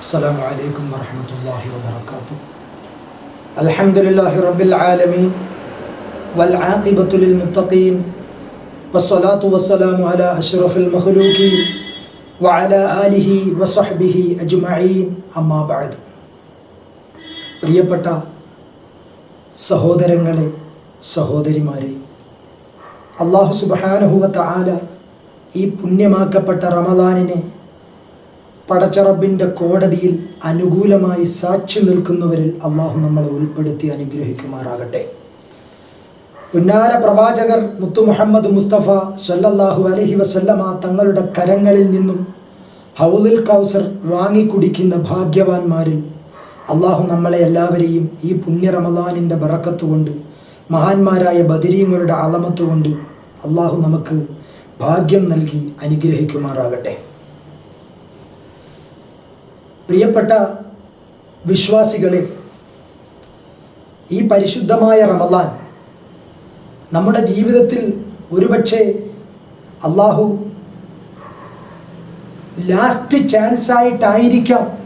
السلام عليكم ورحمة الله وبركاته الحمد لله رب العالمين والعاقبة للمتقين والصلاة والسلام على أشرف المخلوقين وعلى آله وصحبه أجمعين أما بعد പ്രിയപ്പെട്ട സഹോദരങ്ങളെ സഹോദരിമാരെ അള്ളാഹു സുബാനുഹുവത്ത ആല ഈ പുണ്യമാക്കപ്പെട്ട റമദാനിനെ പടച്ചറബിന്റെ കോടതിയിൽ അനുകൂലമായി സാക്ഷി നിൽക്കുന്നവരിൽ അള്ളാഹു നമ്മളെ ഉൾപ്പെടുത്തി അനുഗ്രഹിക്കുമാറാകട്ടെ. ഉന്നാര പ്രവാചകർ മുത്തു മുഹമ്മദ് മുസ്തഫ സല്ലല്ലാഹു അലഹി വസല്ലമ തങ്ങളുടെ കരങ്ങളിൽ നിന്നും ഹൗലുൽ കൗസർ വാങ്ങിക്കുടിക്കുന്ന ഭാഗ്യവാന്മാരിൽ അള്ളാഹു നമ്മളെ എല്ലാവരെയും ഈ പുണ്യ റമദാനിന്റെ ബറക്കത്തുകൊണ്ട് മഹാന്മാരായ ബദിരീങ്ങളുടെ അളമത്തുകൊണ്ട് അള്ളാഹു നമുക്ക് ഭാഗ്യം നൽകി അനുഗ്രഹിക്കുമാറാകട്ടെ. പ്രിയപ്പെട്ട വിശ്വാസികളെ ഈ പരിശുദ്ധമായ റമദാൻ നമ്മുടെ ജീവിതത്തിൽ ഒരുപക്ഷെ അള്ളാഹു ലാസ്റ്റ് ചാൻസ് ആയിട്ടായിരിക്കാം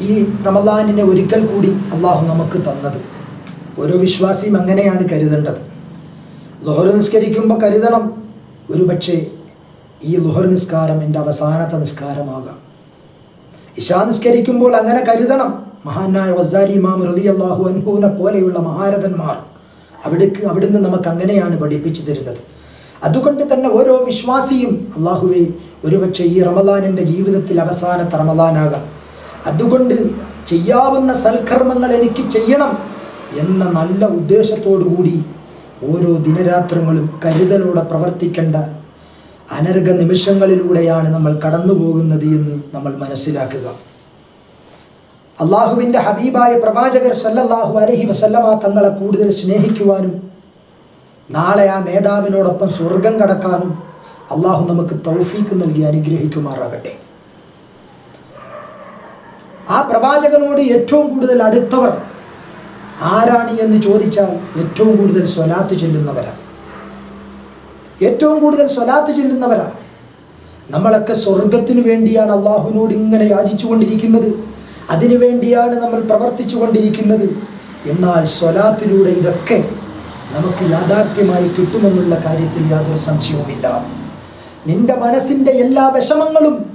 ഈ റമദാനിനെ ഒരിക്കൽ കൂടി അള്ളാഹു നമുക്ക് തന്നത്. ഓരോ വിശ്വാസിയും അങ്ങനെയാണ് കരുതേണ്ടത്. ലുഹർ നിസ്കരിക്കുമ്പോൾ കരുതണം. ഒരുപക്ഷെ ഈ ലുഹർ നിസ്കാരം എന്റെ അവസാനത്തെ നിസ്കാരമാകാം. ഇഷാ നിസ്കരിക്കുമ്പോൾ അങ്ങനെ കരുതണം. മഹാനായ വസാരി ഇമാം റലി അള്ളാഹു അൻഹൂനെ പോലെയുള്ള മഹാരഥന്മാർ അവിടേക്ക് അവിടുന്ന് നമുക്ക് അങ്ങനെയാണ് പഠിപ്പിച്ചു തരുന്നത്. അതുകൊണ്ട് തന്നെ ഓരോ വിശ്വാസിയും അള്ളാഹുവെ ഒരുപക്ഷെ ഈ റമദാനിന്റെ ജീവിതത്തിൽ അവസാനത്തെ റമദാനാകാം. അതുകൊണ്ട് ചെയ്യാവുന്ന സൽക്കർമ്മങ്ങൾ എനിക്ക് ചെയ്യണം എന്ന നല്ല ഉദ്ദേശത്തോടു കൂടി ഓരോ ദിനരാത്രങ്ങളും കരുതലോടെ പ്രവർത്തിക്കേണ്ട അനർഘ നിമിഷങ്ങളിലൂടെയാണ് നമ്മൾ കടന്നു പോകുന്നത് എന്ന് നമ്മൾ മനസ്സിലാക്കുക. അള്ളാഹുവിന്റെ ഹബീബായ പ്രവാചകർ സല്ലല്ലാഹു അലഹി വസല്ലമ തങ്ങളെ കൂടുതൽ സ്നേഹിക്കുവാനും നാളെ ആ നേതാവിനോടൊപ്പം സ്വർഗം കടക്കാനും അള്ളാഹു നമുക്ക് തൗഫീക്ക് നൽകി അനുഗ്രഹിക്കുമാറാകട്ടെ. ആ പ്രവാചകനോട് ഏറ്റവും കൂടുതൽ അടുത്തവർ ആരാണി എന്ന് ചോദിച്ചാൽ ഏറ്റവും കൂടുതൽ സ്വലാത്ത് ചൊല്ലുന്നവരാണ്. ഏറ്റവും കൂടുതൽ സ്വലാത്ത് ചൊല്ലുന്നവരാ. നമ്മളൊക്കെ സ്വർഗത്തിനു വേണ്ടിയാണ് അള്ളാഹുവിനോട് ഇങ്ങനെ യാചിച്ചുകൊണ്ടിരിക്കുന്നത്. അതിനു വേണ്ടിയാണ് നമ്മൾ പ്രവർത്തിച്ചു കൊണ്ടിരിക്കുന്നത് എന്നാൽ സ്വലാത്തിലൂടെ ഇതൊക്കെ നമുക്ക് യാഥാർത്ഥ്യമായി കിട്ടുമെന്നുള്ള കാര്യത്തിൽ യാതൊരു സംശയവുമില്ല. നിന്റെ മനസ്സിന്റെ എല്ലാ വിഷമങ്ങളും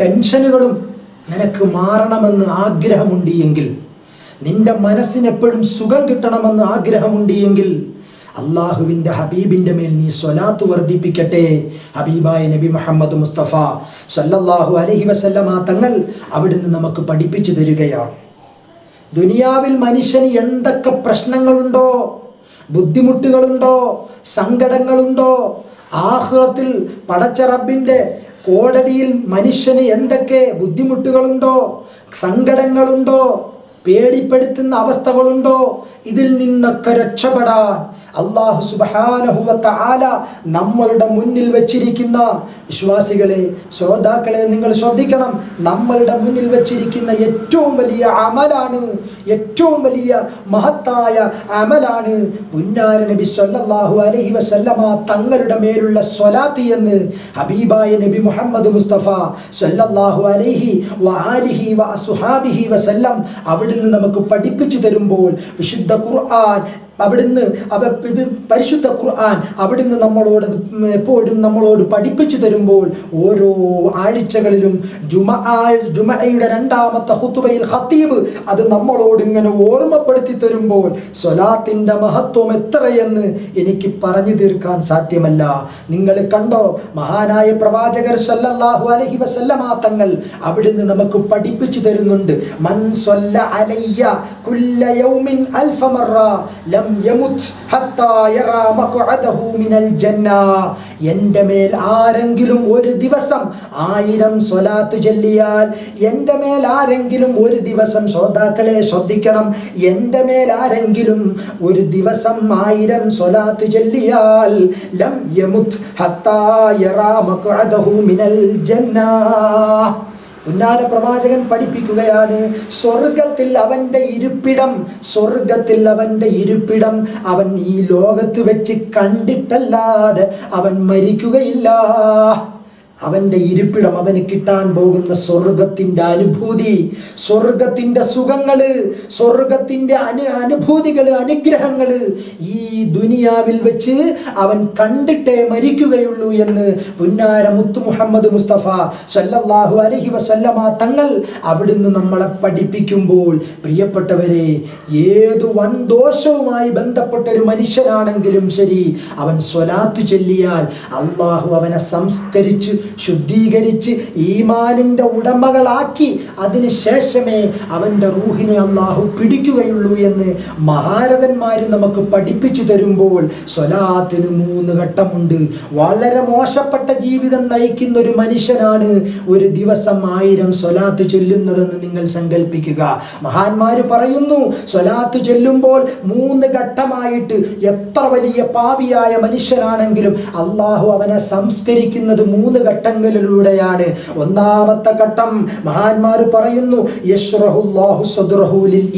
ടെൻഷനുകളും നിനക്ക് മാറണമെന്ന് ആഗ്രഹമുണ്ട് എങ്കിൽ നിന്റെ മനസ്സിനെപ്പോഴും സുഖം കിട്ടണമെന്ന് ആഗ്രഹമുണ്ട് എങ്കിൽ അള്ളാഹുവിന്റെ ഹബീബിന്റെ മേൽ നീ സ്വലാത്ത് വർദ്ധിപ്പിക്കട്ടെ. ഹബീബായ നബി മുഹമ്മദ് മുസ്തഫ സല്ലല്ലാഹു അലഹി വസല്ലമ തങ്ങൾ അവിടുന്ന് നമുക്ക് പഠിപ്പിച്ചു തരികയാണ്. ദുനിയാവിൽ മനുഷ്യന് എന്തൊക്കെ പ്രശ്നങ്ങളുണ്ടോ? ബുദ്ധിമുട്ടുകളുണ്ടോ? സങ്കടങ്ങളുണ്ടോ? ആഹ്റത്തിൽ പടച്ച റബ്ബിന്റെ കോടതിയിൽ മനുഷ്യന് എന്തൊക്കെ ബുദ്ധിമുട്ടുകളുണ്ടോ? സങ്കടങ്ങളുണ്ടോ? പേടിപ്പെടുത്തുന്ന അവസ്ഥകളുണ്ടോ? ഇതിൽ നിന്നൊക്കെ രക്ഷപ്പെടാൻ അള്ളാഹു സുബാനഹുവത്ത ആല നമ്മളുടെ മുന്നിൽ വച്ചിരിക്കുന്ന വിശ്വാസികളെ ശ്രോതാക്കളെ നിങ്ങൾ ശ്രദ്ധിക്കണം. നമ്മളുടെ മുന്നിൽ വച്ചിരിക്കുന്ന ഏറ്റവും വലിയ അമലാണ് ഏറ്റവും വലിയ മഹത്തായ അമലാണ് പുന്നാര നബി സല്ലാഹു അലൈഹി വസല്ലമ തങ്ങളുടെ മേലുള്ള സ്വലാത്ത് എന്ന് ഹബീബായ നബി മുഹമ്മദ് മുസ്തഫ സല്ലല്ലാഹു അലൈഹി വ ആലിഹി വ അസുഹാബിഹി വസല്ലം അവിടുന്ന് നമുക്ക് പഠിപ്പിച്ചു തരുമ്പോൾ വിശുദ്ധ ഖുർആൻ അവിടുന്ന് അവ പരിശുദ്ധ ഖുർആൻ അവിടുന്ന് നമ്മളോട് എപ്പോഴും നമ്മളോട് പഠിപ്പിച്ചു തരുമ്പോൾ ഓരോ ആഴ്ചകളിലും ജുമ ജുമയുടെ രണ്ടാമത്തെ ഹുത്തുബയിൽ ഹത്തീബ് അത് നമ്മളോട് ഇങ്ങനെ ഓർമ്മപ്പെടുത്തി തരുമ്പോൾ സ്വലാത്തിന്റെ മഹത്വം എത്രയെന്ന് എനിക്ക് പറഞ്ഞു തീർക്കാൻ സാധ്യമല്ല. നിങ്ങൾ കണ്ടോ? മഹാനായ പ്രവാചകർ സല്ലല്ലാഹു അലഹി വസല്ലമ തങ്ങൾ അവിടുന്ന് നമുക്ക് പഠിപ്പിച്ചു തരുന്നുണ്ട്. മൻ അലയ്യ കുല്ല യൗമിൻ അൽഫ മറ ലം യമുത് ഹത്താ യറാ മിനൽ ജന്ന എന്റെ മേൽ ആരെങ്കിലും ഒരു ദിവസം ആയിരം സ്വലാത്ത് ചൊല്ലിയാൽ എന്റെ മേൽ ആരെങ്കിലും ഒരു ദിവസം ശ്രോതാക്കളെ ശ്രദ്ധിക്കണം. എന്റെ മേൽ ആരെങ്കിലും ഒരു ദിവസം ആയിരം സ്വലാത്ത് ചൊല്ലിയാൽ ലം യമുത് ഹത്താ യറാ മിനൽ ജന്ന. ഉന്നാര പ്രവാചകൻ പഠിപ്പിക്കുകയാണ് സ്വർഗത്തിൽ അവന്റെ ഇരിപ്പിടം സ്വർഗത്തിൽ അവന്റെ ഇരിപ്പിടം അവൻ ഈ ലോകത്ത് വെച്ച് കണ്ടിട്ടല്ലാതെ അവൻ മരിക്കുകയില്ല. അവന്റെ ഇരിപ്പിടം അവന് കിട്ടാൻ പോകുന്ന സ്വർഗത്തിന്റെ അനുഭൂതി സ്വർഗത്തിന്റെ സുഖങ്ങൾ സ്വർഗത്തിന്റെ അനു അനുഭൂതികൾ അനുഗ്രഹങ്ങൾ ഈ ദുനിയാവിൽ വെച്ച് അവൻ കണ്ടിട്ടേ മരിക്കുകയുള്ളൂ എന്ന് പുന്നാര മുത്തു മുഹമ്മദ് മുസ്തഫ സല്ലല്ലാഹു അലഹി വസല്ലമ തങ്ങൾ അവിടുന്ന് നമ്മളെ പഠിപ്പിക്കുമ്പോൾ പ്രിയപ്പെട്ടവരെ ഏതു വൻ ദോഷവുമായി ബന്ധപ്പെട്ട ഒരു മനുഷ്യനാണെങ്കിലും ശരി അവൻ സ്വലാത്തു ചൊല്ലിയാൽ അള്ളാഹു അവനെ സംസ്കരിച്ച് ശുദ്ധീകരിച്ച് ഈമാനിന്റെ ഉടമകളാക്കി. അതിന് ശേഷമേ അവന്റെ റൂഹിനെ അള്ളാഹു പിടിക്കുകയുള്ളൂ എന്ന് മഹാരഥന്മാർ നമുക്ക് പഠിപ്പിച്ചു തരുമ്പോൾ സ്വലാത്തിന് മൂന്ന് ഘട്ടമുണ്ട്. വളരെ മോശപ്പെട്ട ജീവിതം നയിക്കുന്ന ഒരു മനുഷ്യനാണ് ഒരു ദിവസം ആയിരം സ്വലാത്ത് ചൊല്ലുന്നതെന്ന് നിങ്ങൾ സങ്കല്പിക്കുക മഹാന്മാർ പറയുന്നു സ്വലാത്ത് ചൊല്ലുമ്പോൾ മൂന്ന് ഘട്ടമായിട്ട് എത്ര വലിയ പാവിയായ മനുഷ്യനാണെങ്കിലും അള്ളാഹു അവനെ സംസ്കരിക്കുന്നത് മൂന്ന് ഘട്ടങ്ങളിലൂടെയാണ്. ഒന്നാമത്തെ ഘട്ടം മഹാന്മാർ പറയുന്നു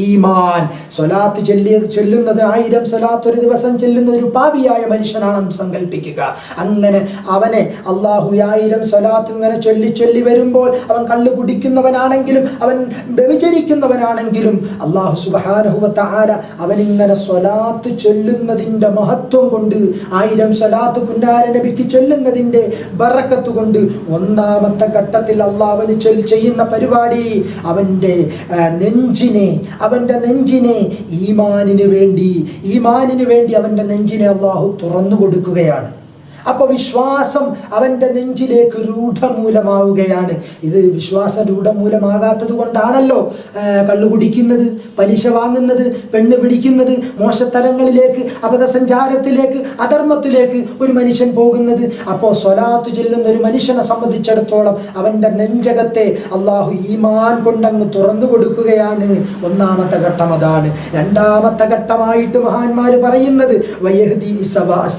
ഈമാൻ. സ്വലാത്ത് ചൊല്ലിയത് ആയിരം സ്വലാത്ത് ഒരു ദിവസം ചെല്ലുന്ന ഒരു പാവിയായ മനുഷ്യനാണെന്ന് സങ്കല്പിക്കുക അങ്ങനെ അവനെ അള്ളാഹു ആയിരം സ്വലാത്ത് ഇങ്ങനെ ചൊല്ലി ചൊല്ലി വരുമ്പോൾ അവൻ കള്ളു കുടിക്കുന്നവനാണെങ്കിലും അവൻ വ്യഭിചരിക്കുന്നവനാണെങ്കിലും അള്ളാഹു സുബാനഹുവത്ത ആല അവനിങ്ങനെ സ്വലാത്ത് ചൊല്ലുന്നതിന്റെ മഹത്വം കൊണ്ട് ആയിരം സ്വലാത്ത് പുന്നാര നബിക്ക് ചൊല്ലുന്നതിന്റെ ബറക്കത്ത് കൊണ്ട് ഒന്നാമത്തെ ഘട്ടത്തിൽ അള്ളാഹുവിന് ചൊൽ ചെയ്യുന്ന പരിപാടി അവന്റെ നെഞ്ചിനെ അവന്റെ നെഞ്ചിനെ ഈമാനിന് വേണ്ടി ഈമാനിന് വേണ്ടി അവന്റെ നെഞ്ചിനെ അള്ളാഹു തുറന്നു കൊടുക്കുകയാണ്. അപ്പോൾ വിശ്വാസം അവന്റെ നെഞ്ചിലേക്ക് രൂഢമൂലമാവുകയാണ്. ഇത് വിശ്വാസം രൂഢമൂലമാകാത്തത് കൊണ്ടാണല്ലോ കള്ളു കുടിക്കുന്നത് പലിശ വാങ്ങുന്നത് പെണ്ണ് പിടിക്കുന്നത് മോശത്തരങ്ങളിലേക്ക് അപഥസഞ്ചാരത്തിലേക്ക് അധർമ്മത്തിലേക്ക് ഒരു മനുഷ്യൻ പോകുന്നത്. അപ്പോൾ സ്വലാത്ത് ചെല്ലുന്ന ഒരു മനുഷ്യനെ സംബന്ധിച്ചിടത്തോളം അവന്റെ നെഞ്ചകത്തെ അള്ളാഹു ഈമാൻ കൊണ്ടങ്ങ് തുറന്നു കൊടുക്കുകയാണ്. ഒന്നാമത്തെ ഘട്ടം അതാണ്. രണ്ടാമത്തെ ഘട്ടമായിട്ട് മഹാന്മാർ പറയുന്നത് വയഹദി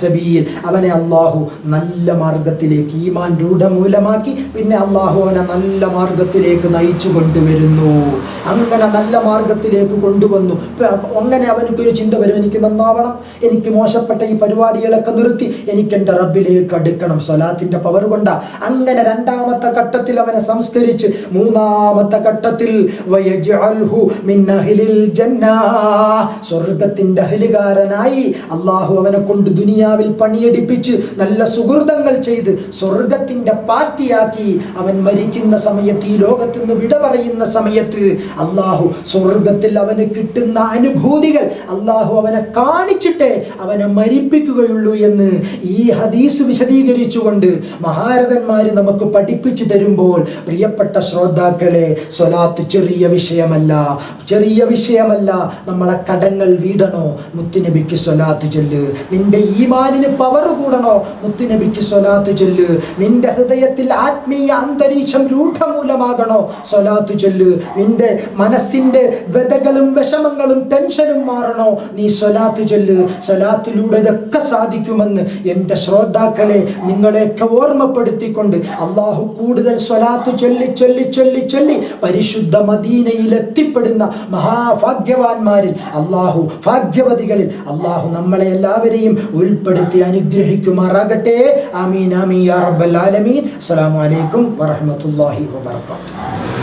സബീൽ അവനെ അള്ളാഹു നല്ല മാർഗത്തിലേക്ക് ഈമാൻ രൂഢമൂലമാക്കി. പിന്നെ അള്ളാഹു അവനെ നല്ല മാർഗത്തിലേക്ക് നയിച്ചു കൊണ്ടുവരുന്നു. അങ്ങനെ നല്ല മാർഗത്തിലേക്ക് കൊണ്ടുവന്നു. അങ്ങനെ അവനക്ക് ഒരു ചിന്ത വരും. എനിക്ക് നന്നാവണം. എനിക്ക് മോശപ്പെട്ട ഈ പരിപാടികളൊക്കെ നിർത്തി എനിക്ക് എന്റെ റബ്ബിലേക്ക് അടുക്കണം. സ്വലാത്തിന്റെ പവർ കൊണ്ട. അങ്ങനെ രണ്ടാമത്തെ ഘട്ടത്തിൽ അവനെ സംസ്കരിച്ച് മൂന്നാമത്തെ ഘട്ടത്തിൽ സ്വർഗത്തിന്റെ അഹലുകാരനായി അള്ളാഹു അവനെ കൊണ്ട് ദുനിയാവിൽ പണിയെടുപ്പിച്ച് നല്ല സുഹൃതങ്ങൾ ചെയ്ത് സ്വർഗത്തിന്റെ പാറ്റിയാക്കി അവൻ മരിക്കുന്ന സമയത്ത് ഈ ലോകത്ത് നിന്ന് വിട പറയുന്ന സമയത്ത് അള്ളാഹു സ്വർഗത്തിൽ അവന് കിട്ടുന്ന അനുഭൂതികൾ അള്ളാഹു അവനെ കാണിച്ചിട്ടേ അവനെ മരിപ്പിക്കുകയുള്ളൂ എന്ന് ഈ ഹദീസ് വിശദീകരിച്ചുകൊണ്ട് മഹാരഥന്മാർ നമുക്ക് പഠിപ്പിച്ചു തരുമ്പോൾ പ്രിയപ്പെട്ട ശ്രോതാക്കളെ സ്വലാത്ത് ചെറിയ വിഷയമല്ല. ചെറിയ വിഷയമല്ല നമ്മളെ കടങ്ങൾ വീടണോ? മുത്തുനബിക്ക് സ്വലാത്ത് ചൊല്ല്. നിന്റെ ഈമാനിന് പവർ കൂടണോ? മുത്തുനബിക്ക് സ്വലാത്ത് ചൊല്ല്. നിന്റെ ഹൃദയത്തിൽ ആത്മീയ അന്തരീക്ഷം രൂഢമൂലമാകണോ? സ്വലാത്ത് ചൊല്ല്. നിന്റെ മനസ്സിന്റെ വ്യതകളും വിഷമങ്ങളും ടെൻഷനും മാറണോ? നീ സ്വലാത്ത് ചൊല്ല്. സ്വലാത്തിലൂടെ ഇതൊക്കെ സാധിക്കുമെന്ന് എന്റെ ശ്രോതാക്കളെ നിങ്ങളെയൊക്കെ ഓർമ്മപ്പെടുത്തിക്കൊണ്ട് അള്ളാഹു കൂടുതൽ സ്വലാത്ത് ചൊല്ലി ചൊല്ലി ചൊല്ലി ചൊല്ലി പരിശുദ്ധ മദീനയിൽ എത്തിപ്പെടുന്ന മഹാഭാഗ്യവാന്മാരിൽ അള്ളാഹു ഭാഗ്യവതികളിൽ അള്ളാഹു നമ്മളെ എല്ലാവരെയും ഉൾപ്പെടുത്തി അനുഗ്രഹിക്കുമാറാകട്ടെ ആമീൻ ആമീൻ യാ റബ്ബൽ ആലമീൻ അസ്സലാമു അലൈക്കും വറഹ്മത്തുള്ളാഹി വബറകാതുഹു